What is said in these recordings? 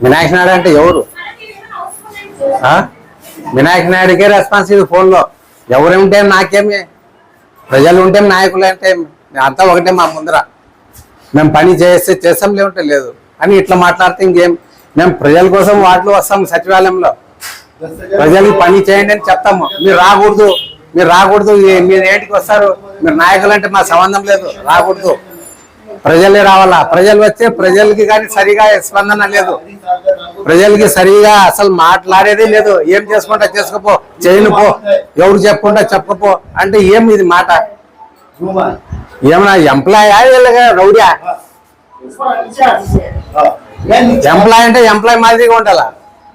వినాయక నాయుడు అంటే ఎవరు? ఆ? వినాయక నాయుడికే రెస్పాన్స్ ఇది ఫోన్లో ఎవరు ఉంటే నాకేమి ప్రజలు ఉంటే నాయకులు అంటే అంతా ఒకటే మా ముందర. మేము పని చేస్తే చేస్తాం లేవంటే లేదు. అని ఇట్లా మాట్లాడితే ఇంకేం మేము ప్రజల కోసం వాటిలో వస్తాం సచివాలయంలో. ప్రజలు పని చేయండి అని చెప్తాము. మీరు రాకూడదు. మీరు రాకూడదు. మీరు ఏంటికి వస్తారు? మీరు నాయకులు అంటే మా సంబంధం లేదు. రాకూడదు. ప్రజలే రావాలా? ప్రజలు వస్తే ప్రజలకి కానీ సరిగా స్పందన లేదు. ప్రజలకి సరిగా అసలు మాట్లాడేదే లేదు. ఏం చేసుకుంటా చేసుకోపో చేయను పో ఎవరు చెప్పుకుంటా చెప్పపో అంటే ఏం ఇది మాట? ఏమన్నా ఎంప్లాయా రౌడ్యా? ఎంప్లాయ్ అంటే ఎంప్లాయ్ మాదిరిగా ఉండాలా?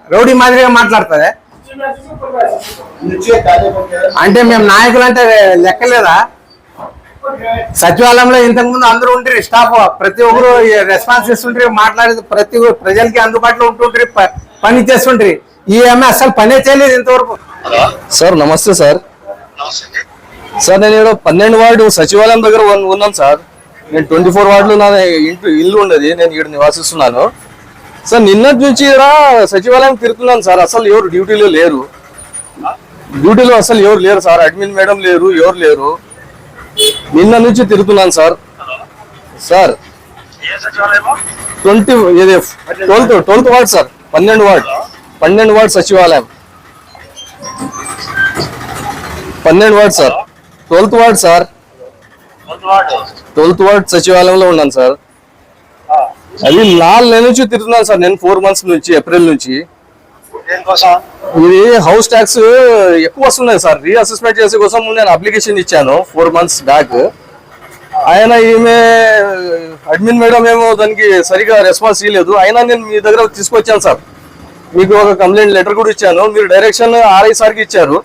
రౌడీ మాదిరిగా మాట్లాడుతుంది? అంటే మేము నాయకులు అంటే లెక్కలేదా? సచివాలయంలో ఇంతకు ముందు అందరూ ఉంటే స్టాఫ్ ప్రతి ఒక్కరు రెస్పాన్స్ ఇస్తుంటారు మాట్లాడేది ప్రతి ఒక్కరు ప్రజలకి అందుబాటులో ఉంటుంటారు ప- పని చేస్తుంటారు ఈ ఆమె అసలు పనే చేయలేదు ఇంతవరకు. సార్ నమస్తే సార్. సార్ నేను ఇక్కడ పన్నెండు వార్డు సచివాలయం దగ్గర ఉన్- ఉన్నాను సార్. నేను ట్వంటీ ఫోర్ వార్డులో నా ఇంటి ఇల్లు ఉండేది నేను ఇక్కడ నివాసిస్తున్నాను. సార్ నిన్నటి నుంచి ఇక్కడ సచివాలయం తిరుగుతున్నాను సార్. అసలు ఎవరు డ్యూటీలో లేరు. డ్యూటీలో అసలు ఎవరు లేరు సార్. అడ్మిన్ మేడం లేరు ఎవరు లేరు. నిన్న నుంచి తిరుగుతున్నాను సార్. సార్. ట్వంటీ ఇది ట్వెల్త్ ట్వెల్త్ వార్డ్ సార్. పన్నెండు వార్డ్. పన్నెండు వార్డ్ సచివాలయం. పన్నెండు ward sir. Twelfth ward sir. Twelfth ward సచివాలయంలో ఉన్నాను సార్. అది నాలుగు నెలల నుంచి తిరుగుతున్నాను సార్ నేను ఫోర్ మంత్స్ నుంచి ఏప్రిల్ నుంచి. ఇది హౌస్ ట్యాక్స్ ఎక్కువ వస్తున్నాయి సార్. రీఅసెస్మెంట్ చేసే కోసం నేను అప్లికేషన్ ఇచ్చాను ఫోర్ మంత్స్ బ్యాక్ ఆయన ఈమె అడ్మిన్ మేడం ఏమో దానికి సరిగా రెస్పాన్స్ ఇవ్వలేదు అయినా నేను మీ దగ్గర తీసుకొచ్చాను సార్. మీకు ఒక కంప్లైంట్ లెటర్ కూడా ఇచ్చాను. మీరు డైరెక్షన్ ఆర్ఐ సార్కి ఇచ్చారు.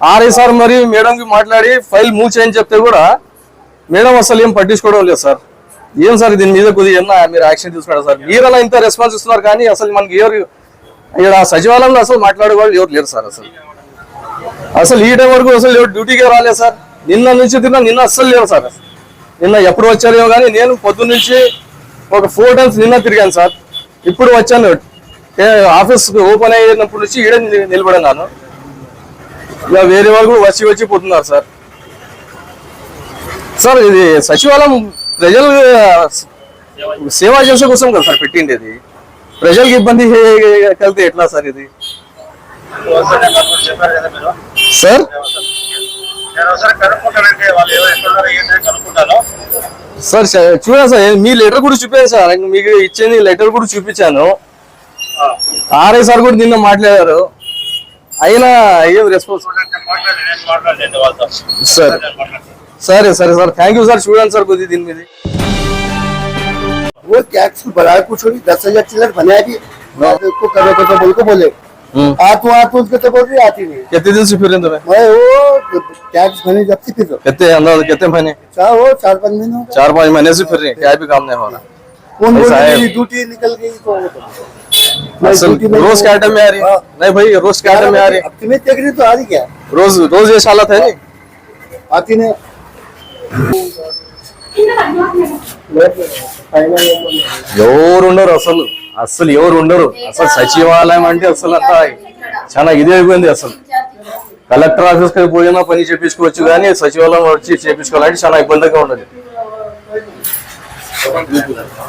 ఆర్ఐ సార్ మరి మేడంకి మాట్లాడి ఫైల్ మూవ్ చేయని చెప్తే కూడా మేడం అసలు ఏం పట్టించుకోవడం లేదు సార్. ఏం సార్ దీని మీద కొద్దిగా ఏమన్నా మీరు యాక్షన్ తీసుకున్నారు సార్? మీరలా ఇంత రెస్పాన్స్ ఇస్తున్నారు కానీ అసలు మనకి ఎవరు ఇక్కడ సచివాలయంలో అసలు మాట్లాడే వాళ్ళు ఎవరు లేరు సార్ అసలు. అసలు ఈ టైం వరకు అసలు ఎవరు డ్యూటీకే రాలేదు సార్. నిన్న నుంచి తిన్నా నిన్న అస్సలు లేరు సార్ నిన్న ఎప్పుడు వచ్చారేమో కానీ నేను పొద్దున్న నుంచి ఒక ఫోర్ టైమ్స్ నిన్న తిరిగాను సార్. ఇప్పుడు వచ్చాను. ఆఫీస్ ఓపెన్ అయినప్పటి నుంచి ఈడ నిలబడినాను ఇక వేరే వాళ్ళు వచ్చి వచ్చి పోతున్నారు సార్. సార్ ఇది సచివాలయం ప్రజలు సేవ చేసే కోసం కదా సార్ పెట్టిండేది. ప్రజలకు ఇబ్బంది హే- కలిగితే ఎట్లా సార్ ఇది? సార్? సార్ చూడండి సార్ మీ లెటర్ కూడా చూపించాను సార్. మీకు ఇచ్చింది లెటర్ కూడా చూపించాను. ఆర్ఐ సార్ కూడా నిన్న మాట్లాడారు. అయినా ఏం రెస్పాన్స్ సరే సరే సరే. Sir thank you sir. చూడండి సార్ కొద్ది దీని మీద. वो टैक्स बढ़ाया कुछ नहीं दस हज़ार चिल्लर बनाया भी उसको करो करो बोल को बोले। आतू आतू उसके तो बोल रही आती नहीं। कितने दिन से फिर रहे तुम्हें मैं वो टैक्स भरने जब से फिर कितने अंदाज कितने महीने चाहे वो चार पाँच महीने हो चार पाँच महीने से फिर रहे क्या भी काम नहीं हो रहा। कौन बोल। रही ड्यूटी निकल गई तो तो- रोज हूँ। क्या टाइम में आ रही हाँ। नहीं भाई रोज क्या टाइम में आ रही अब तुम्हें देख रही तो आ रही क्या? रोज रोज ये हालत है नहीं? आती नहीं। ఎవరు ఉండరు అసలు? అసలు ఎవరు ఉండరు అసలు సచివాలయం అంటే అసలు అంతా చాలా ఇదే అయిపోయింది అసలు. కలెక్టర్ ఆఫీస్కి పోయినా పని చేపించుకోవచ్చు కానీ సచివాలయం వచ్చి చేపించుకోవాలంటే చాలా ఇబ్బందిగా ఉండదు మేమంతా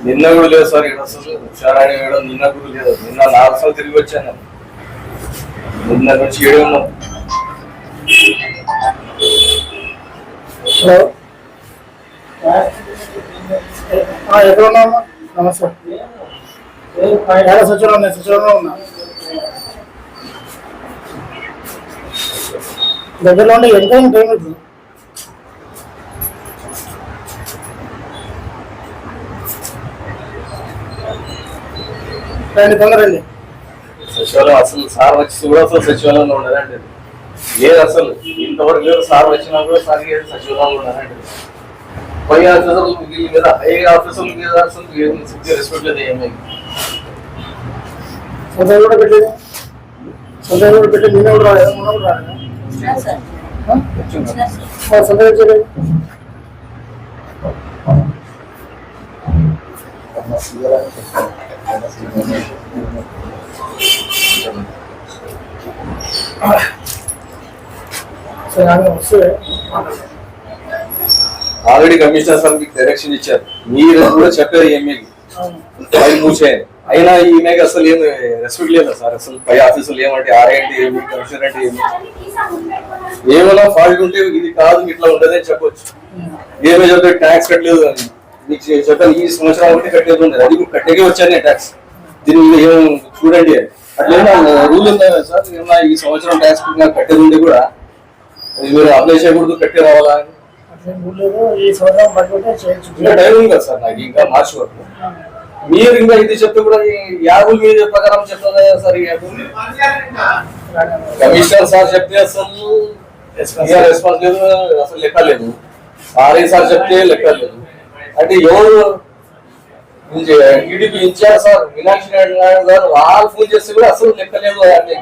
నిన్న కూడా లేదు సార్ ఇక్కడ అసలు హుషారాయణ వేయడం నిన్న కూడా లేదు. నిన్న నాలుగు సార్లు తిరిగి వచ్చాను. నిన్న నుంచి ఏడు ఉన్నాం హలో. ఎక్కడ ఉన్నామా నమస్తే. ఏడ సచివాలయం సచివాలయంలో ఉన్నా? దగ్గరలో ఉండే ఎంత టైం ఇప్పుడు రండి తొందరండి సచివాలయం అసలు సార్ వచ్చి కూడా అసలు సచివాలయంలో ఉండదండి లేదు అసలు. ఇంతవరకు లేదు సార్ వచ్చినా కూడా సార్ లేదు సచివాలయంలో ఉండదండి పై ఆఫీసర్ల మీద హై ఆఫీసర్ల మీద అసలు ఏం రెస్పెక్ట్ లేదు ఏమీ. సొంత కూడా పెట్టేది సొంత కూడా పెట్టి నేను కూడా రాలేదు మొన్న కూడా రాలేదు. వచ్చినా సార్. ఆ? వస్తే ఆల్రెడీ కమిషనర్ సార్ మీకు డైరెక్షన్ ఇచ్చారు. మీరు కూడా చెప్పారు ఏమీ ఫైల్ మూసేయండి. అయినా ఈమెకి అసలు ఏం రెస్పెక్ట్ లేదా సార్? అసలు పై ఆఫీసులు ఏమంటే ఆర్ఐంటి ఏమి కమిషనర్ అంటే ఏమి? ఏమైనా ఫాల్ట్ ఉంటే ఇది కాదు ఇట్లా ఉండదని చెప్పొచ్చు. ఏమే చెప్తే ట్యాక్స్ కట్టలేదు అని మీకు చెప్పాను ఈ సంవత్సరం ఒకటి కట్టేది ఉండదు. అది మీకు కట్టేకే వచ్చాను ట్యాక్స్ దీని మీద ఏం చూడండి అని. రూల్ ఉందా సార్? ఏమన్నా ఈ సంవత్సరం ట్యాక్స్ కట్టేది ఉండి కూడా మీరు అప్లై చేయకూడదు కట్టే రావాలా అని? ఇంకా టైం ఉంది కదా సార్ నాకు ఇంకా మార్చి వరకు. మీరు ఇంకా ఇది చెప్తే కూడా ఈ యాభై మీద ప్రకారం చెప్తారు కదా సార్ ఈ యాభై కమిషనర్ సార్ చెప్తే అసలు రెస్పాన్స్ లేదు అసలు లెక్క లేదు. ఆర్ఐ సార్ చెప్తే లెక్క లేదు. అంటే ఎవరు టీడీపీ ఇచ్చారు సార్ మీనాక్షి నాయుడు గారు వాళ్ళు ఫోన్ చేస్తే కూడా అసలు లెక్క లేదు ఆయనకి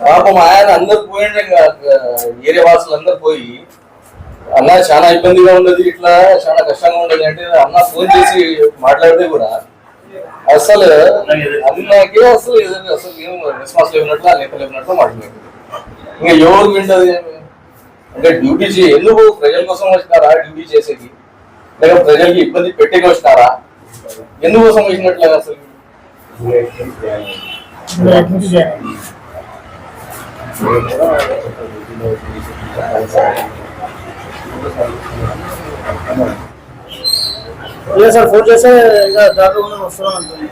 పాపం ఆయన అందరు పోయిండే ఏరియా వాసులు అందరు పోయి. అన్న చాలా ఇబ్బందిగా ఉన్నది ఇట్లా చాలా కష్టంగా ఉండదు. అంటే అన్న ఫోన్ చేసి మాట్లాడితే కూడా అసలు అన్నకే అసలు ఏదైనా అసలు ఏం రెస్పాన్స్ లేనట్లు లేక లేనట్లు మాట్లాడారు ఇంకా ఎవరు వింటది? అంటే డ్యూటీ చే ఎందుకు ప్రజల కోసం వచ్చినారా డ్యూటీ చేసేది? లేక ప్రజలకి ఇబ్బంది పెట్టేకి వచ్చినారా? ఎందుకోసం వచ్చినట్లేదు అసలు? లేదు సార్ ఫోన్ చేస్తే ఇంకా దాంట్లో ఉన్న వస్తున్నాం అంటుంది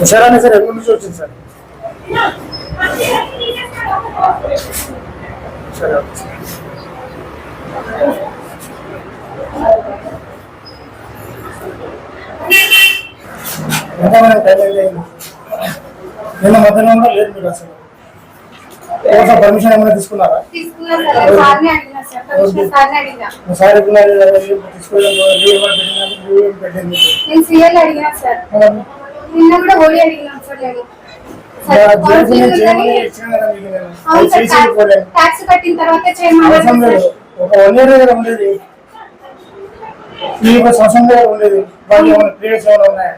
హుషారానే సార్ ఎక్కడి నుంచి వచ్చింది సార్? సరే ఎంత మనకి టైం అయింది నిన్న మధ్యాహ్నం కూడా లేదు మీరు అసలు ఏమన్నా పర్మిషన్ ఏమైనా తీసుకున్నారా? సార్. ట్యాక్స్ కట్టిన తర్వాత ఒక వన్ ఇయర్ దగ్గర ఉండేది ఈ ఒక సంవత్సరం దగ్గర ఉండేది. వాళ్ళు ఏమైనా ప్లేస్ ఏమైనా ఉన్నాయా?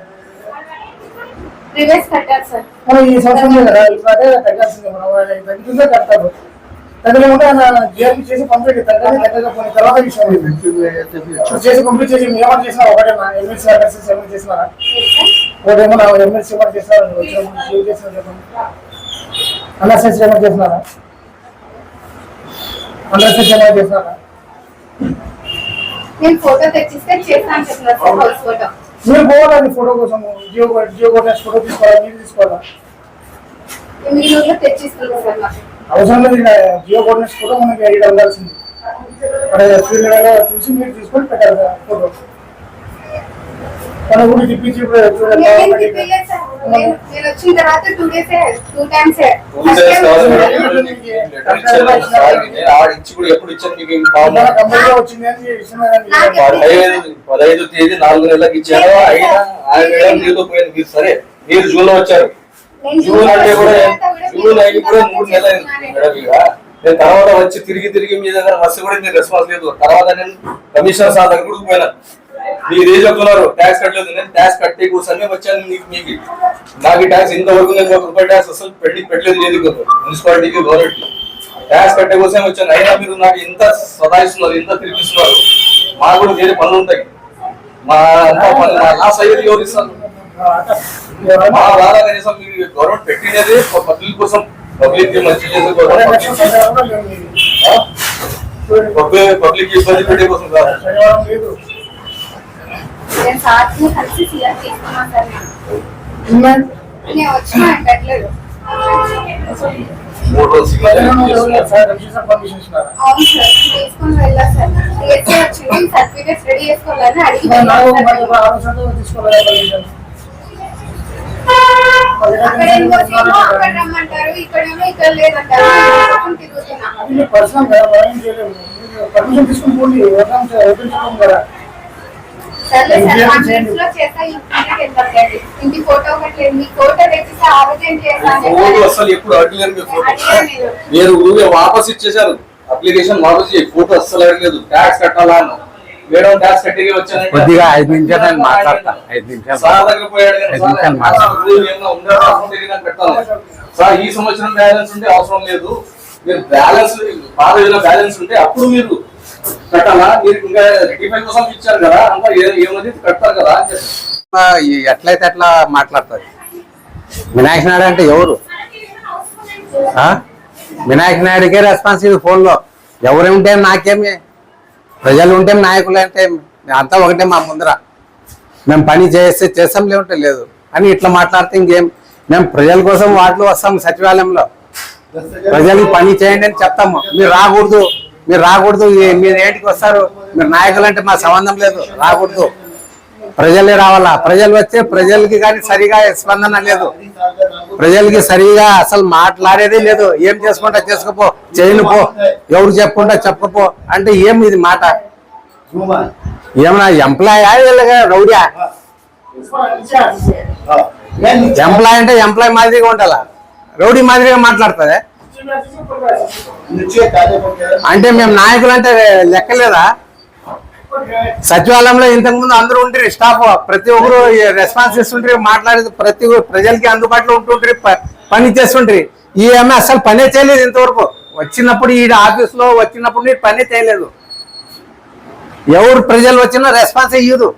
రివర్స్ కట్టారు సార్. మనం ఈ సంవత్సరం దగ్గర ఇప్పుడు తగ్గాల్సిందే మనం తగ్గలేకుంటే ఆయన జేర్ని చేసి పంపిణీ తగ్గని తగ్గకపోయిన తర్వాత విషయం ఇది. ఇప్పుడు చేసి కంప్లీట్ చేసి ఏమైనా చేసినా ఒకటే నా ఎమ్మెల్సీ అడ్రసెస్ ఏమైనా చేసినారా? ఒకటేమో నా ఎమ్మెల్సీ ఏమైనా చేసినారా? వచ్చినప్పుడు చేసినా చెప్పండి. అన్నసెన్స్ ఏమైనా చేసినారా? అన్నసెన్స్ ఏమైనా చేసినారా? నేను ఫోటో తెచ్చిస్తే చేస్తాను చెప్పినారు సార్ హౌస్ ఫోటో. మీరు పోవాలండి ఫోటో కోసం జియో జియో కోటెక్స్ ఫోటో తీసుకోవాలా మీరు తీసుకోవాలా? అవసరం లేదు జియో కోఆర్డినేట్స్ కూడా మనకి ఐడి ఉండాల్సింది అక్కడ ఫీల్డ్ లెవెల్లో చూసి మీరు తీసుకొని పెట్టాలి ఫోటో. మన ఊరికి తిప్పించి చూడండి నేనేం వచ్చిన తర్వాత టూ డేస్ టూ టైమ్స్ పదహైదు తేదీ నాలుగు నెలలకు ఇచ్చాను అయినా ఆయన మేడం నీతో పోయింది మీరు సరే మీరు జూన్లో వచ్చారు. జూన్ అంటే కూడా జూన్ అయ్యి కూడా మూడు నెలలు అయింది. మేడం ఇక. నేను తర్వాత వచ్చి తిరిగి తిరిగి మీ దగ్గర బస్సు కూడా మీరు రెస్పాన్స్ లేదు. తర్వాత నేను కమిషనర్ సార్ దగ్గర కూడా పోయినా. మీరు ఏం చెప్తున్నారు ట్యాక్స్ కట్టలేదు నేను ట్యాక్స్ కట్టే కూర్చొని వచ్చాను మీకు మీకు నాకు ట్యాక్స్ ఇంతవరకు నేను ఒక రూపాయి ట్యాక్స్ అసలు పెట్టి పెట్టలేదు లేదు కదా మున్సిపాలిటీకి గవర్నమెంట్ ట్యాక్స్ కట్టే కోసం వచ్చాను అయినా మీరు నాకు ఇంత సదాయిస్తున్నారు ఇంత తిరిగిస్తున్నారు మాకు కూడా వేరే పనులు ఉంటాయి. మా పనులు లాస్ అయ్యేది ఎవరు ఇస్తారు? మా ద్వారా కనీసం మీరు గవర్నమెంట్ పెట్టినది పబ్లిక్ కోసం పబ్లిక్ మంచి చేసే కోసం పబ్లిక్ ఇబ్బంది పెట్టే కోసం కాదు. నేను సార్ని కలిసి సీఎం తీసుకున్నాను సార్. నేను వచ్చినా అవును సార్ తీసుకొని వెళ్ళా సార్. డిఎస్సీ వచ్చింది సర్టిఫికేట్స్ రెడీ చేసుకోవాలని అడిగి అక్కడ ఏమో అక్కడ రమ్మంటారు ఇక్కడేమో ఇక్కడ లేదంటారు. తిరుగుతున్నా. పర్సనల్ పర్మిషన్ తీసుకుని పోండి కదా. అసలు ఎప్పుడు అడగలేరు మీ ఫోటో. అడిగాను నేను. మీరు ఊరికే వాపస్ ఇచ్చేశారు. అప్లికేషన్ వాపస్ ఫోటో అస్సలు అడగలేదు. ట్యాక్స్ కట్టాలా అన్నావు మేడం ట్యాక్స్ కట్టి వచ్చాను కొద్దిగా ఐదు నిమిషాలు నేను మాట్లాడతాను ఐదు నిమిషాలు. సార్ దగ్గర పోయాడు ఐదు నిమిషాలు మాట్లాడతాను సార్ ఈ సంవత్సరం బ్యాలెన్స్ ఉంటే అవసరం లేదు. మీరు బ్యాలెన్స్ పాత ఏదైనా బ్యాలెన్స్ ఉంటే అప్పుడు మీరు కట్టాలా? మీరు ఇంకా కోసం ఇచ్చారు కదా అంతా ఏమది కట్టారు కదా అని ఎట్లయితే అట్లా మాట్లాడతారు? వినాయక నాయుడు అంటే ఎవరు? ఆ? వినాయక నాయుడికే రెస్పాన్స్ ఇది ఫోన్లో. ఎవరు ఉంటే నాకేమి? ప్రజలు ఉంటే నాయకులు అంటే అంతా ఒకటే మా ముందర. మేము పని చేస్తే చేస్తాం లేకుంటే లేదు. అని ఇట్లా మాట్లాడితే ఇంకేం? మేము ప్రజల కోసం వాటిలో వస్తాం సచివాలయంలో. ప్రజలు పని చేయండి అని చెప్తాము. మీరు రాకూడదు. మీరు రాకూడదు మీరు ఏంటికి వస్తారు? మీరు నాయకులు అంటే మా సంబంధం లేదు రాకూడదు. ప్రజలే రావాలా? ప్రజలు వస్తే ప్రజలకి కానీ సరిగా స్పందన లేదు. ప్రజలకి సరిగా అసలు మాట్లాడేదే లేదు. ఏం చేసుకుంటా చేసుకోపో చేయను పో ఎవరు చెప్పుకుంటా చెప్పకపో అంటే ఏం ఇది మాట? ఏమన్నా ఎంప్లాయా రౌడియా? ఎంప్లాయ్ అంటే ఎంప్లాయ్ మాదిరిగా ఉండాలా? రౌడీ మాదిరిగా మాట్లాడుతుంది? అంటే మేము నాయకులు అంటే లెక్కలేదా? సచివాలయంలో ఇంతకు ముందు అందరూ ఉంటారు స్టాఫ్ ప్రతి ఒక్కరు రెస్పాన్స్ ఇస్తుంటారు మాట్లాడేది ప్రతి ఒక్కరు ప్రజలకి అందుబాటులో ఉంటుంటారు ప- పని చేస్తుంటారు ఈ ఆమె అసలు పనే చేయలేదు ఇంతవరకు. వచ్చినప్పుడు ఈ ఆఫీస్లో వచ్చినప్పుడు ఈ పనే చేయలేదు. ఎవరు ప్రజలు వచ్చినా రెస్పాన్స్ ఇయ్యదు.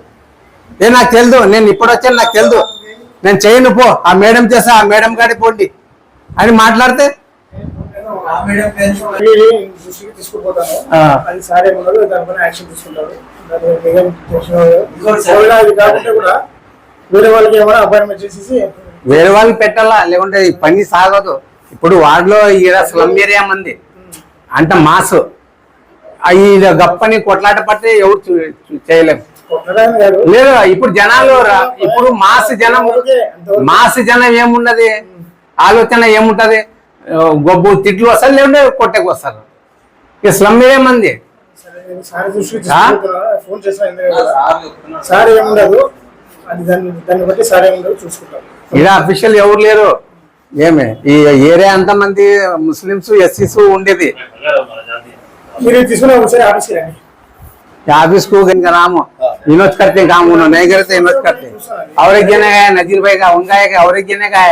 ఏ నాకు తెలియదు నేను ఇప్పుడు వచ్చాను నాకు తెలియదు నేను చేయను పో. ఆ మేడం చేస్తా ఆ మేడం కాడి పోండి. అని మాట్లాడితే తీసుకుపోతాను. అది సార్ ఏమన్నారు దానిపైన యాక్షన్ తీసుకుంటారు. కూడా వేరే వాళ్ళకి ఏమైనా అపాయింట్మెంట్ చేసేసి వేరే వాళ్ళకి పెట్టాలా? లేకుంటే ఈ పని సాగదు. ఇప్పుడు వార్డులో ఈడ స్లమ్ ఏరియా మంది. అంట మాస్. ఈ గప్పని కొట్లాట పడితే ఎవరు చేయలేము లేదు ఇప్పుడు జనాలు ఇప్పుడు మాస్ జనం మాస్ జనం ఏమున్నది? ఆలోచన ఏముంటది? గొబ్బు తిట్లు వస్తారు లేకుంటే కొట్టకు వస్తారు ఈ స్లమ్ ఏరియా మంది సరే, నేను సార్ దృష్టికి ఆ? తీసుకుంటున్నా ఫోన్ చేసిన ఇందులో కూడా. సార్ ఏముండదు అది దాన్ని దాన్ని బట్టి సార్ ఏముండదు చూసుకుంటారు ఈడ అఫీషియల్ ఎవరు లేరు ఏమి ఈ ఏరియా అంతా మంది ముస్లిమ్స్ ఎస్సీస్ ఉండేది మీరు తీసుకున్న ఒకసారి ఆఫీస్కి రండి ऑफिस को गन नाम विनोद करते हैं काम उन्होंने नहीं करते विनोद करते और एक जने का है नजीर भाई का उनका है और एक जने का है